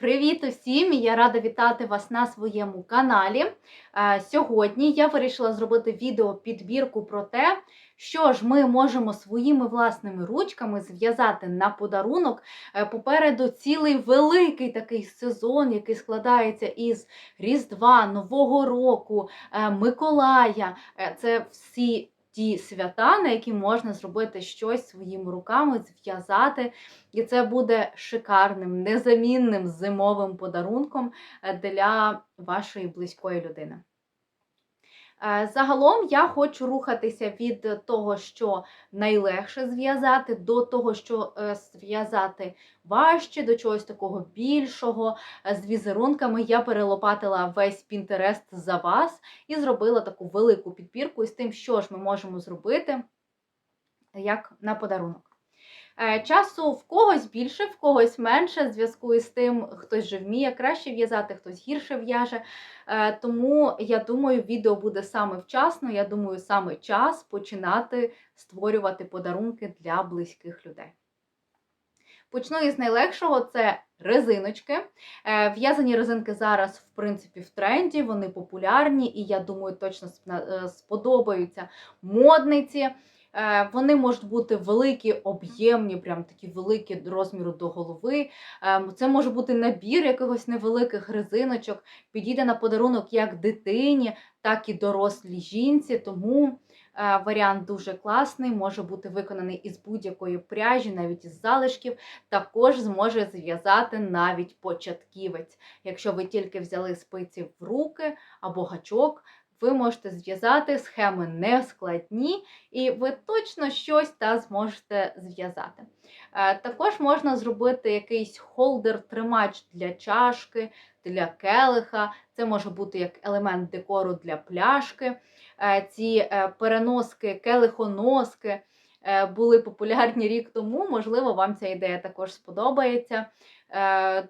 Привіт усім! Я рада вітати вас на своєму каналі. Е, Сьогодні я вирішила зробити відео підбірку про те, що ж ми можемо своїми власними ручками зв'язати на подарунок. Е, Попереду цілий великий такий сезон, який складається із Різдва, Нового року, е, Миколая. Це всі ті свята, на які можна зробити щось своїми руками, зв'язати. І це буде шикарним, незамінним зимовим подарунком е, для вашої близької людини. Е, Загалом я хочу рухатися від того, що найлегше зв'язати, до того, що е, зв'язати важче, до чогось такого більшого. Е, З візерунками я перелопатила весь Пінтерест за вас і зробила таку велику підбірку із тим, що ж ми можемо зробити як на подарунок. Е, Часу в когось більше, в когось менше, в зв'язку із тим, хтось же вміє краще в'язати, хтось гірше в'яже. Е, Тому я думаю, відео буде саме вчасно. Я думаю, саме час починати створювати подарунки для близьких людей. Почну із найлегшого це резиночки. Е, В'язані резинки зараз, в принципі, в тренді, вони популярні, і я думаю, точно сподобаються модниці. Е, Вони можуть бути великі, об'ємні, прям такі великі до розміру до голови. Е, Це може бути набір якихось невеликих резиночок, підійде на подарунок як дитині, так і дорослій жінці. Тому е, варіант дуже класний, може бути виконаний із будь-якої пряжі, навіть із залишків. Також зможе зв'язати навіть початківець. Якщо ви тільки взяли спиці в руки або гачок, ви можете зв'язати схеми не складні, і ви точно щось та зможете зв'язати. Е, Також можна зробити якийсь холдер-тримач для чашки, для келиха. Це може бути як елемент декору для пляшки. Е, Ці е, переноски, келихоноски були популярні рік тому. Можливо, вам ця ідея також сподобається.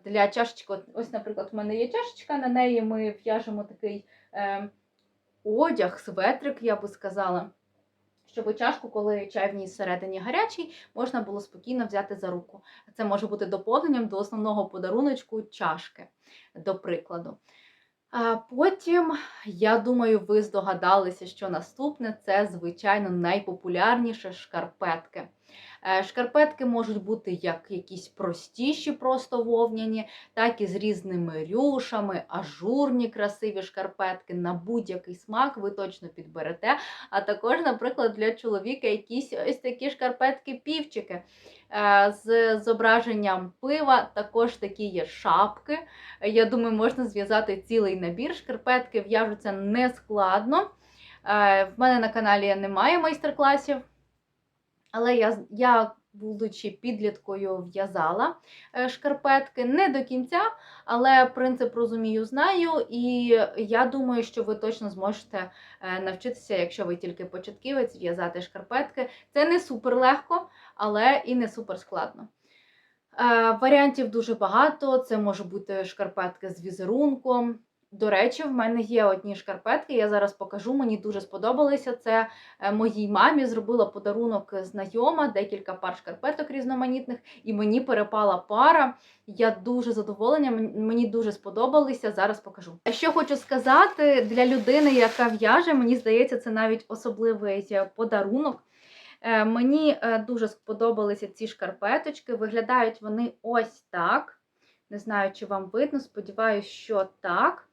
Для чашечки, ось, наприклад, в мене є чашечка, на неї ми в'яжемо такий одяг, светрик, я би сказала. Щоб чашку, коли чай в ній всередині гарячий, можна було спокійно взяти за руку. Це може бути доповненням до основного подаруночку чашки, до прикладу. А потім, я думаю, ви здогадалися, що наступне це, звичайно, найпопулярніше шкарпетки. Е, Шкарпетки можуть бути як якісь простіші, просто вовняні, так і з різними рюшами, ажурні красиві шкарпетки на будь-який смак ви точно підберете. А також, наприклад, для чоловіка якісь ось такі шкарпетки-півчики е, з зображенням пива. Також такі є шапки. Я думаю, можна зв'язати цілий набір. Шкарпетки в'яжуться нескладно. Е, В мене на каналі немає майстер-класів, але я, я будучи підліткою, в'язала е, шкарпетки не до кінця, але принцип розумію, знаю, і я думаю, що ви точно зможете е, навчитися, якщо ви тільки початківець, в'язати шкарпетки. Це не супер легко, але і не супер складно. Е, Варіантів дуже багато. Це може бути шкарпетки з візерунком. До речі, в мене є одні шкарпетки, я зараз покажу, мені дуже сподобалися. Це е, моїй мамі зробила подарунок знайома, декілька пар шкарпеток різноманітних, і мені перепала пара. Я дуже задоволена, мені дуже сподобалися. Зараз покажу. А Що хочу сказати для людини, яка в'яже, мені здається, це навіть особливий е, подарунок. Е, Мені дуже сподобалися ці шкарпеточки. Виглядають вони ось так. Не знаю, чи вам видно, сподіваюся, що так.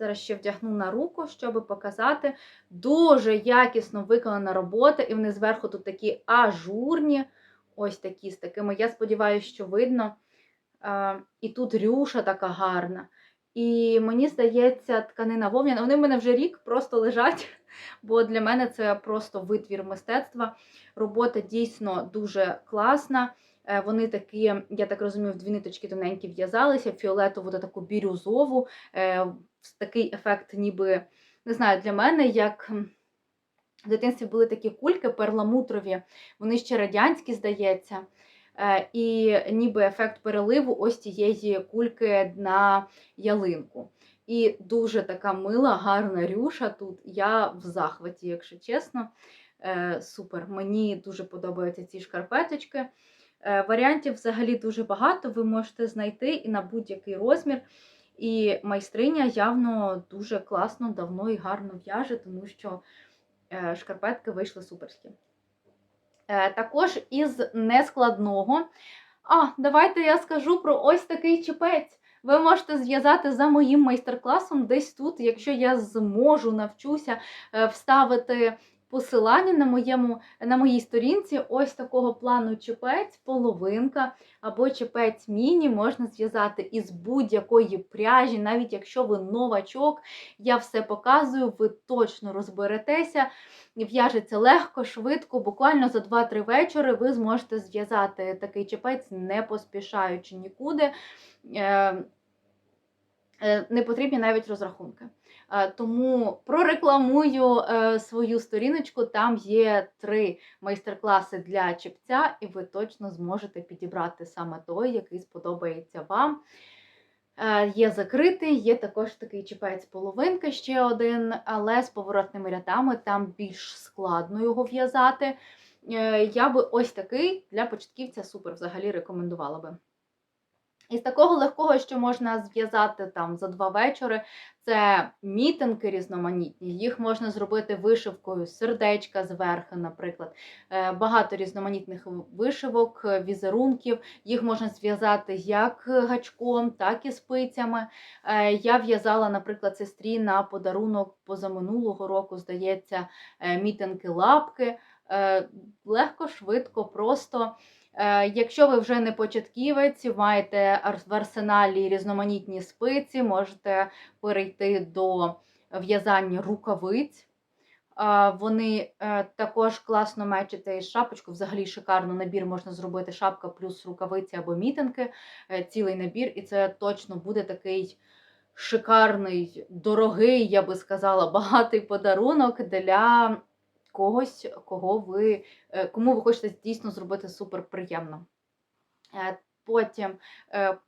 Зараз ще вдягну на руку, щоб показати. Дуже якісно виконана робота, і вони зверху тут такі ажурні. Ось такі з такими. Я сподіваюся, що видно. І тут рюша така гарна. І мені здається, тканина вовняна. Вони в мене вже рік просто лежать, бо для мене це просто витвір мистецтва. Робота дійсно дуже класна. Е, Вони такі, я так розумію, в дві ниточки тоненькі в'язалися, фіолетову та таку бірюзову. Е, Такий ефект, ніби, не знаю, для мене, як в дитинстві були такі кульки перламутрові, вони ще радянські, здається. Е, І ніби ефект переливу ось цієї кульки на ялинку. І дуже така мила, гарна рюша тут. Я в захваті, якщо чесно. Супер. Мені дуже подобаються ці шкарпеточки. Е, Варіантів взагалі дуже багато. Ви можете знайти і на будь-який розмір. І майстриня явно дуже класно, давно і гарно в'яже, тому що е, шкарпетки вийшли суперські. Е, Також із нескладного. А, давайте я скажу про ось такий чепець. Ви можете зв'язати за моїм майстер-класом десь тут, якщо я зможу, навчуся вставити посилання на, моєму, на моїй сторінці. Ось такого плану чепець, половинка або чепець міні можна зв'язати із будь-якої пряжі, навіть якщо ви новачок, я все показую, ви точно розберетеся. В'яжеться легко, швидко, буквально за 2-3 вечори ви зможете зв'язати такий чепець, не поспішаючи нікуди. Е, е, Не потрібні навіть розрахунки. Е, Тому прорекламую е, свою сторіночку. Там є три майстер-класи для чепця, і ви точно зможете підібрати саме той, який сподобається вам. Е, Є закритий, є також такий чіпець половинка, ще один, але з поворотними рядами там більш складно його в'язати. Я би ось такий для початківця супер взагалі рекомендувала би. Із такого легкого, що можна зв'язати там за два вечори, це мітинги різноманітні. Їх можна зробити вишивкою сердечка зверху, наприклад. Е, Багато різноманітних вишивок, е, візерунків. Їх можна зв'язати як гачком, так і спицями. Е, Я в'язала, наприклад, сестрі на подарунок позаминулого року, здається, мітинги лапки. Легко, швидко, просто. Е, Якщо ви вже не початківець, маєте в арсеналі різноманітні спиці, можете перейти до в'язання рукавиць. Е, Вони е, також класно мечити із шапочку. Взагалі шикарно набір можна зробити шапка плюс рукавиці або мітинки, цілий набір, і це точно буде такий шикарний, дорогий, я би сказала, багатий подарунок для когось, кого ви, е, кому ви хочете дійсно зробити супер приємно. Е, Потім, е,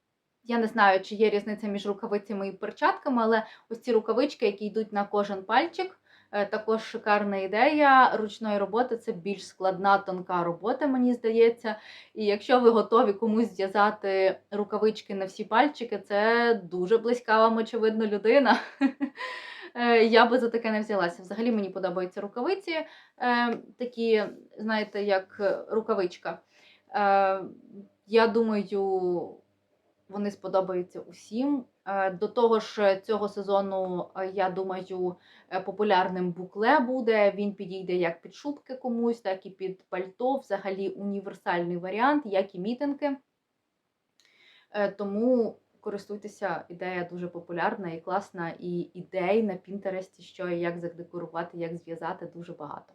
я не знаю, чи є різниця між рукавицями і перчатками, але ось ці рукавички, які йдуть на кожен пальчик, також шикарна ідея ручної роботи. Це більш складна, тонка робота, мені здається. І якщо ви готові комусь зв'язати рукавички на всі пальчики, це дуже близька вам, очевидно, людина. Е, Я би за таке не взялася. Взагалі мені подобаються рукавиці, е, такі, знаєте, як е, рукавичка. Я думаю, вони сподобаються усім. До того ж, цього сезону, я думаю, популярним букле буде. Він підійде як під шубки комусь, так і під пальто. Взагалі універсальний варіант, як і мітинги. Е, Тому користуйтеся, ідея дуже популярна і класна, і ідей на Пінтересті, що і як задекорувати, як зв'язати, дуже багато.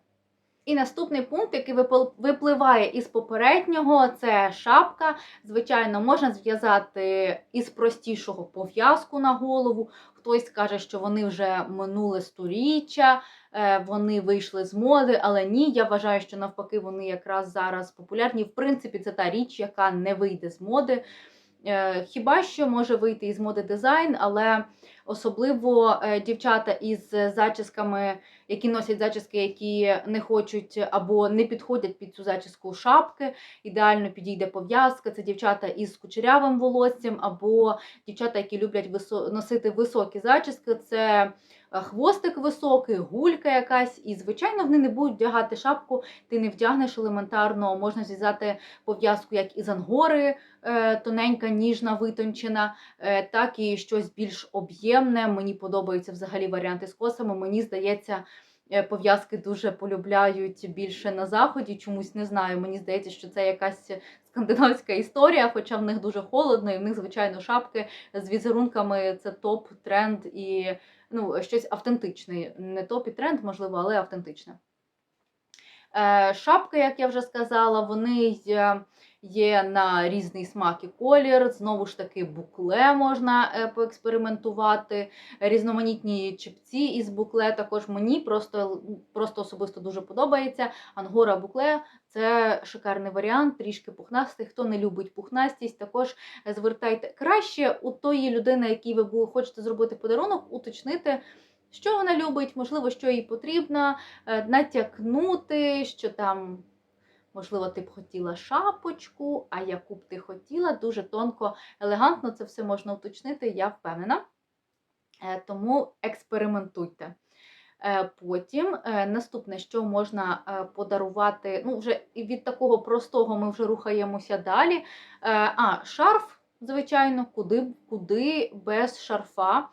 І наступний пункт, який випл- випливає із попереднього, це шапка. Звичайно, можна зв'язати із простішого пов'язку на голову. Хтось скаже, що вони вже минуле сторіччя, е, вони вийшли з моди, але ні, я вважаю, що навпаки вони якраз зараз популярні. В принципі, це та річ, яка не вийде з моди. Е, Хіба що може вийти із моди дизайн, але особливо е, дівчата із зачісками, які носять зачіски, які не хочуть або не підходять під цю зачіску шапки. Ідеально підійде пов'язка. Це дівчата із кучерявим волоссям, або дівчата, які люблять носити високі зачіски. Це хвостик високий, гулька якась. І, звичайно, вони не будуть вдягати шапку, ти не вдягнеш елементарно, можна зв'язати пов'язку як із ангори, е, тоненька, ніжна, витончена, е, так і щось більш об'ємне. Мені подобаються взагалі варіанти з косами. Мені здається, е, пов'язки дуже полюбляють більше на заході. Чомусь не знаю. Мені здається, що це якась скандинавська історія, хоча в них дуже холодно, і в них, звичайно, шапки з візерунками це топ, тренд і ну, щось автентичне. Не топ і тренд, можливо, але автентичне. Е, Шапки, як я вже сказала, вони є, на різний смак і колір. Знову ж таки, букле можна е, поекспериментувати. Різноманітні чіпці із букле також мені просто, просто особисто дуже подобається. Ангора букле це шикарний варіант, трішки пухнастий. Хто не любить пухнастість, також звертайте краще у тої людини, якій ви хочете зробити подарунок, уточнити. Що вона любить, можливо, що їй потрібно, е, натякнути, що там, можливо, ти б хотіла шапочку, а яку б ти хотіла, дуже тонко, елегантно це все можна уточнити, я впевнена. Е, Тому експериментуйте. Е, Потім е, наступне, що можна подарувати, ну вже від такого простого ми вже рухаємося далі. А, шарф, звичайно, куди, куди без шарфа.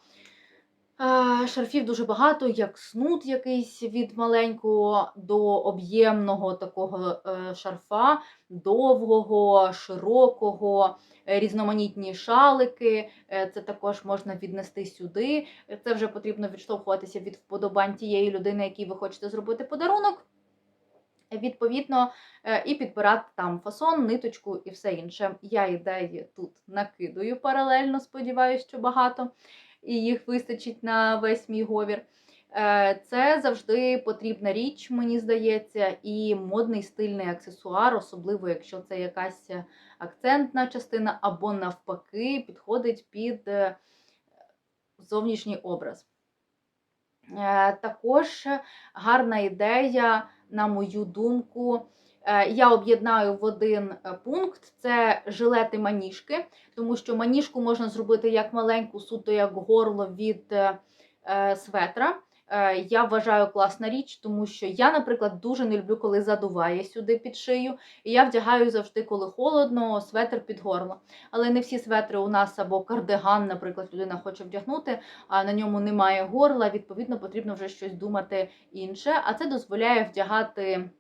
Е, Шарфів дуже багато, як снуд якийсь від маленького до об'ємного такого е, шарфа, довгого, широкого, е, різноманітні шалики. Це також можна віднести сюди. Це вже потрібно відштовхуватися від вподобань тієї людини, якій ви хочете зробити подарунок. Відповідно, і підбирати там фасон, ниточку і все інше. Я ідеї тут накидаю паралельно, сподіваюся, що багато, і їх вистачить на весь мій говір. Е, Це завжди потрібна річ, мені здається, і модний стильний аксесуар, особливо якщо це якась акцентна частина, або навпаки, підходить під е, зовнішній образ. Е, Також гарна ідея, на мою думку, я об'єднаю в один е, пункт: це жилети маніжки, тому що маніжку можна зробити як маленьку, суто як горло від е, е, светра. Е, Я вважаю класна річ, тому що я, наприклад, дуже не люблю, коли задуває сюди під шию. І я вдягаю завжди, коли холодно, светр під горло. Але не всі светри у нас або кардиган, наприклад, людина хоче вдягнути, а на ньому немає горла. Відповідно, потрібно вже щось думати інше. А це дозволяє вдягати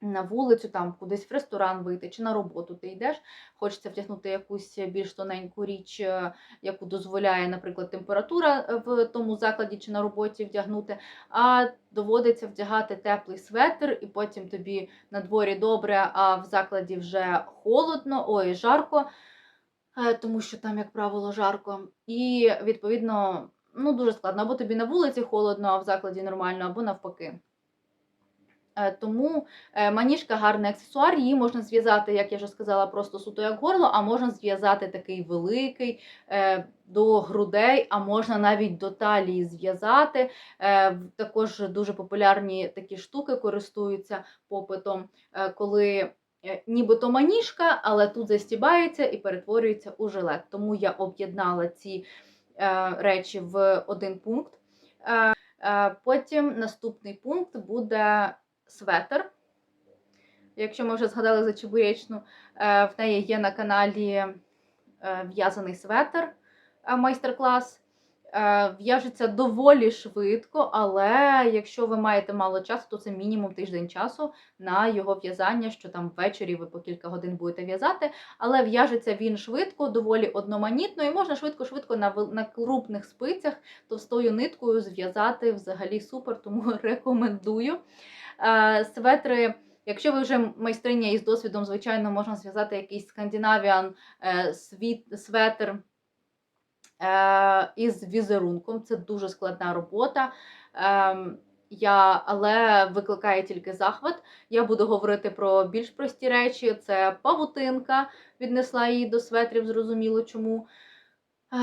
на вулицю, там кудись в ресторан вийти чи на роботу ти йдеш. Хочеться вдягнути якусь більш тоненьку річ, е, яку дозволяє, наприклад, температура е, в тому закладі чи на роботі вдягнути. А доводиться вдягати теплий светр, і потім тобі на дворі добре, а в закладі вже холодно, ой, жарко, е, тому що там, як правило, жарко. І відповідно. Ну, дуже складно. Або тобі на вулиці холодно, а в закладі нормально, або навпаки. Е, Тому е, маніжка гарний аксесуар, її можна зв'язати, як я вже сказала, просто суто як горло, а можна зв'язати такий великий е, до грудей, а можна навіть до талії зв'язати. Також дуже популярні такі штуки користуються попитом, коли нібито маніжка, але тут застібається і перетворюється у жилет. Тому я об'єднала ці речі в один пункт. Потім наступний пункт буде светр. Якщо ми вже згадали за чебуречну, е, в неї є на каналі е, в'язаний светр, е, майстер-клас. В'яжеться доволі швидко, але якщо ви маєте мало часу, то це мінімум тиждень часу на його в'язання, що там ввечері ви по кілька годин будете в'язати. Але в'яжеться він швидко, доволі одноманітно, і можна швидко-швидко на, на крупних спицях товстою ниткою зв'язати взагалі супер, тому рекомендую. Е, Светри. Якщо ви вже майстриня із досвідом, звичайно, можна зв'язати якийсь скандинавіан е, світ, светр е, із візерунком. Це дуже складна робота. Ем, я, але викликає тільки захват. Я буду говорити про більш прості речі. Це павутинка, віднесла її до светрів, зрозуміло чому.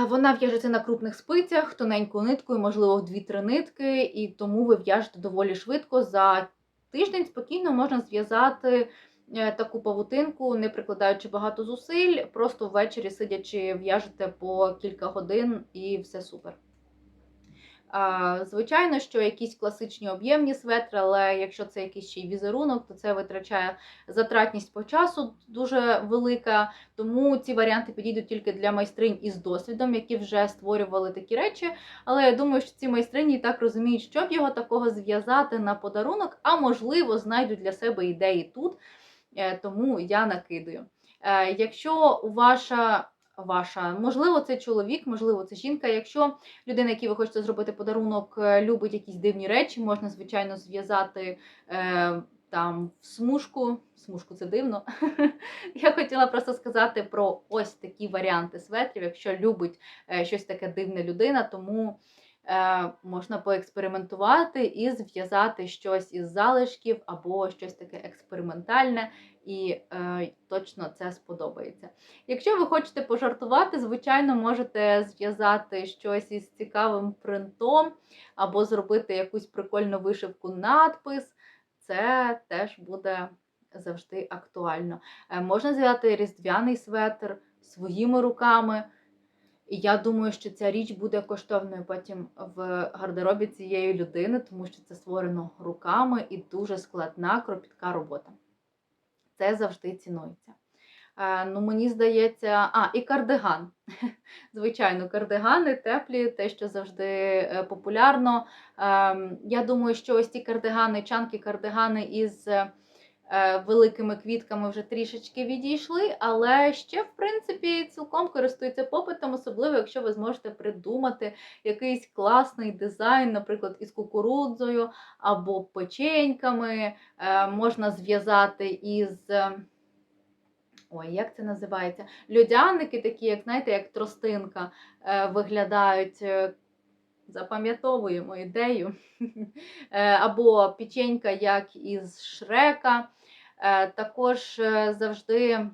Вона в'яжеться на крупних спицях, тоненькою ниткою, можливо, в 2-3 нитки, і тому ви в'яжете доволі швидко. За тиждень спокійно можна зв'язати е, таку павутинку, не прикладаючи багато зусиль, просто ввечері сидячи, в'яжете по кілька годин і все супер. Звичайно, що якісь класичні об'ємні светри, але якщо це якийсь ще й візерунок, то це витрачає затратність по часу дуже велика. Тому ці варіанти підійдуть тільки для майстринь із досвідом, які вже створювали такі речі. Але я думаю, що ці майстрині і так розуміють, що б його такого зв'язати на подарунок, а можливо, знайдуть для себе ідеї тут. Е, Тому я накидаю. Е, Якщо ваша Ваша, можливо, це чоловік, можливо, це жінка. Якщо людина, якій ви хочете зробити подарунок, е, любить якісь дивні речі, можна, звичайно, зв'язати е, там в смужку. Смужку це дивно. Я хотіла просто сказати про ось такі варіанти светрів, якщо любить е, щось таке дивне людина, тому е, можна поекспериментувати і зв'язати щось із залишків або щось таке експериментальне, і е, точно це сподобається. Якщо ви хочете пожартувати, звичайно, можете зв'язати щось із цікавим принтом або зробити якусь прикольну вишивку надпис. Це теж буде завжди актуально. Е, Можна зв'язати різдвяний светр своїми руками. І я думаю, що ця річ буде коштовною потім в гардеробі цієї людини, тому що це створено руками і дуже складна, кропітка робота. Це завжди цінується. Е, ну, мені здається, а, і кардиган. Звичайно, кардигани теплі, те, що завжди е, популярно. Ем, Я думаю, що ось ці кардигани, чанки кардигани із е, великими квітками вже трішечки відійшли, але ще, в принципі, цілком користуються попитом, особливо, якщо ви зможете придумати якийсь класний дизайн, наприклад, із кукурудзою або печеньками. Е, Можна зв'язати із. е, Ой, як це називається? Льодяники, такі, як знаєте, як тростинка, е, виглядають. Запам'ятовуємо ідею. Е, Або печенька, як із Шрека. Е, Також е, завжди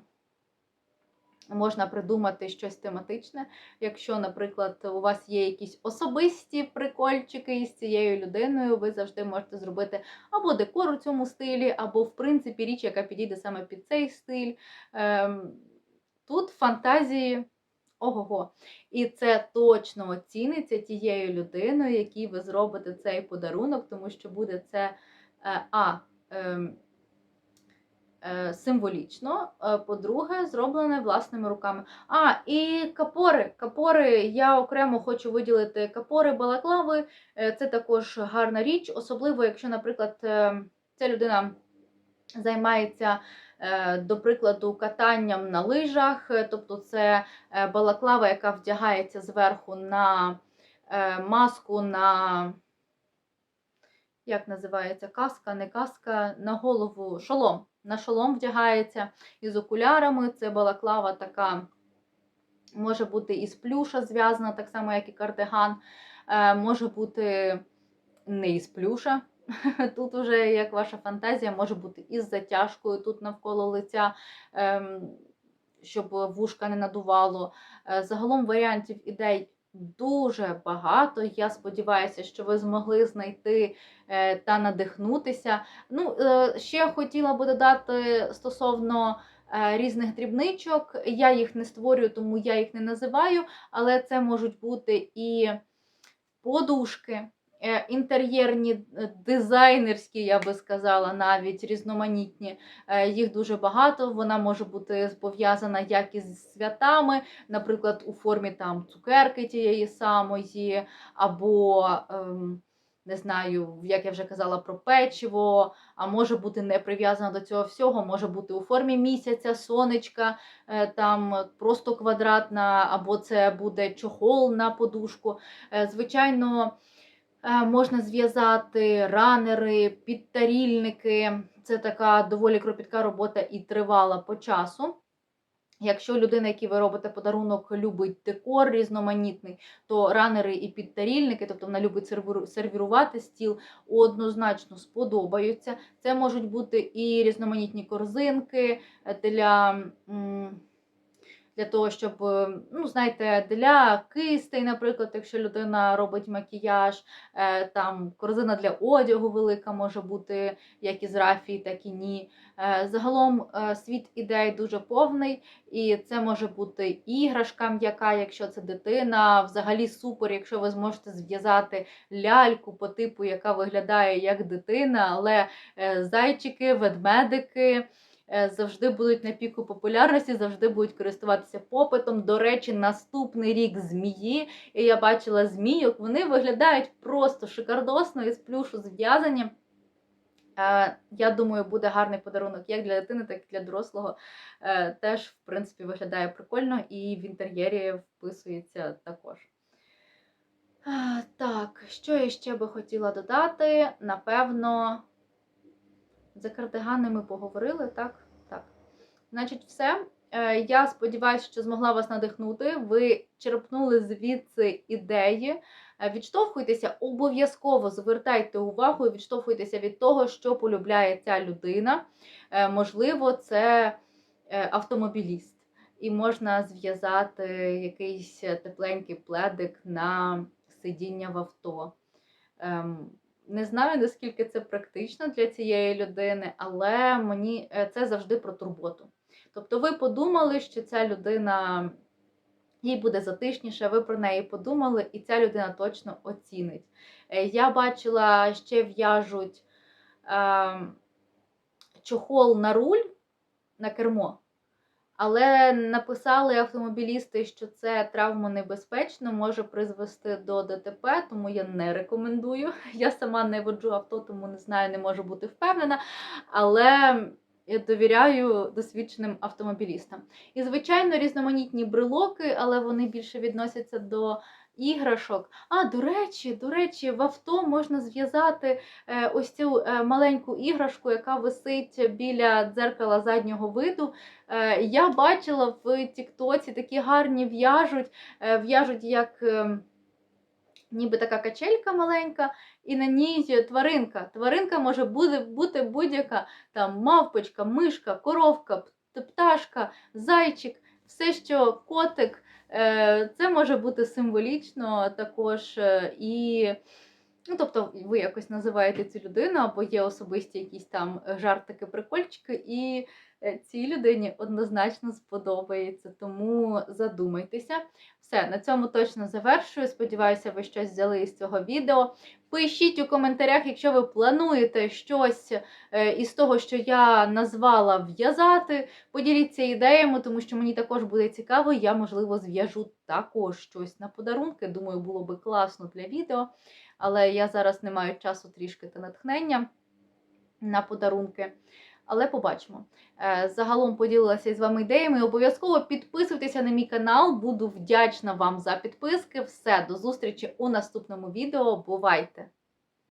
можна придумати щось тематичне. Якщо, наприклад, у вас є якісь особисті прикольчики із цією людиною, ви завжди можете зробити або декор у цьому стилі, або, в принципі, річ, яка підійде саме під цей стиль. Ем, Тут фантазії. Ого-го. І це точно оціниться тією людиною, якій ви зробите цей подарунок, тому що буде це е, а. ем, е, Символічно, Е, по-друге, зроблене власними руками. А, і капори. Капори, я окремо хочу виділити капори балаклави. Це також гарна річ, особливо, якщо, наприклад, е, ця людина займається, до прикладу, катанням на лижах, е, тобто це е, балаклава, яка вдягається зверху на е, маску, на як називається каска, не каска, на голову шолом. На шолом вдягається із окулярами. Це балаклава така може бути із плюша зв'язана, так само, як і кардиган. Е, може бути не із плюша. Тут уже як ваша фантазія може бути із затяжкою тут навколо лиця, ем, щоб вушка не надувало. Е, Загалом варіантів ідей дуже багато. Я сподіваюся, що ви змогли знайти е, та надихнутися. Ну, е, ще хотіла би додати стосовно різних дрібничок. Я їх не створюю, тому я їх не називаю, але це можуть бути і подушки. Е, Інтер'єрні е, дизайнерські, я би сказала, навіть різноманітні. Е, Їх дуже багато. Вона може бути пов'язана як із святами, наприклад, у формі там цукерки тієї самої, або ем, не знаю, як я вже казала про печиво, а може бути не прив'язана до цього всього, може бути у формі місяця, сонечка, там просто квадратна, або це буде чохол на подушку. Звичайно, можна зв'язати ранери, підтарільники. Це така доволі кропітка робота і тривала по часу. Якщо людина, якій ви робите подарунок, любить декор різноманітний, то ранери і підтарільники, тобто вона любить сервірувати стіл, однозначно сподобаються. Це можуть бути і різноманітні корзинки для, м, для того, щоб, е, ну, знаєте, для кистей, наприклад, якщо людина робить макіяж, е, там корзина для одягу велика може бути як із рафії, так і ні. Е, Загалом е, світ ідей дуже повний, і це може бути іграшка м'яка, якщо це дитина. Взагалі супер, якщо ви зможете зв'язати ляльку по типу, яка виглядає як дитина, але зайчики, ведмедики. Е, Завжди будуть на піку популярності, завжди будуть користуватися попитом. До речі, наступний рік змії. І я бачила змійок, вони виглядають просто шикардосно із плюшу зв'язані. Е, Я думаю, буде гарний подарунок як для дитини, так і для дорослого. Е, Теж, в принципі, виглядає прикольно і в інтер'єрі вписується також. Так, що я ще би хотіла додати? Напевно, за кардигани ми поговорили, так? Значить, все. Е, Я сподіваюся, що змогла вас надихнути. Ви черпнули звідси ідеї. Е, Відштовхуйтеся, обов'язково звертайте увагу і відштовхуйтеся від того, що полюбляє ця людина. Е, Можливо, це автомобіліст, і можна зв'язати якийсь тепленький пледик на сидіння в авто. Ем, Не знаю, наскільки це практично для цієї людини, але мені це завжди про турботу. Тобто, ви подумали, що ця людина їй буде затишніше, ви про неї подумали, і ця людина точно оцінить. Е, Я бачила, ще в'яжуть е, чохол на руль на кермо. Але написали автомобілісти, що це травмонебезпечно, може призвести до ДТП, тому я не рекомендую. Я сама не воджу авто, тому не знаю, не можу бути впевнена. Але я довіряю досвідченим автомобілістам. І, звичайно, різноманітні брелоки, але вони більше відносяться до іграшок. А, до речі, до речі, в авто можна зв'язати е, ось цю е, маленьку іграшку, яка висить біля дзеркала заднього виду. Е, Я бачила в Тіктоці такі гарні в'яжуть, в'яжуть як е, ніби така качелька маленька, і на ній тваринка. Тваринка може бути, будь-яка там мавпочка, мишка, коровка, пташка, зайчик, все, що котик. Е, Це може бути символічно також е, і. Ну, тобто, ви якось називаєте цю людину, або є особисті якісь там жартики, прикольчики, і цій людині однозначно сподобається. Тому задумайтеся. Все, на цьому точно завершую. Сподіваюся, ви щось взяли із цього відео. Пишіть у коментарях, якщо ви плануєте щось е, із того, що я назвала в'язати. Поділіться ідеями, тому що мені також буде цікаво. Я, можливо, зв'яжу також щось на подарунки. Думаю, було би класно для відео. Але я зараз не маю часу трішки та натхнення на подарунки. Але побачимо. Е, Загалом поділилася із вами ідеями. Обов'язково підписуйтеся на мій канал. Буду вдячна вам за підписки. Все, до зустрічі у наступному відео. Бувайте!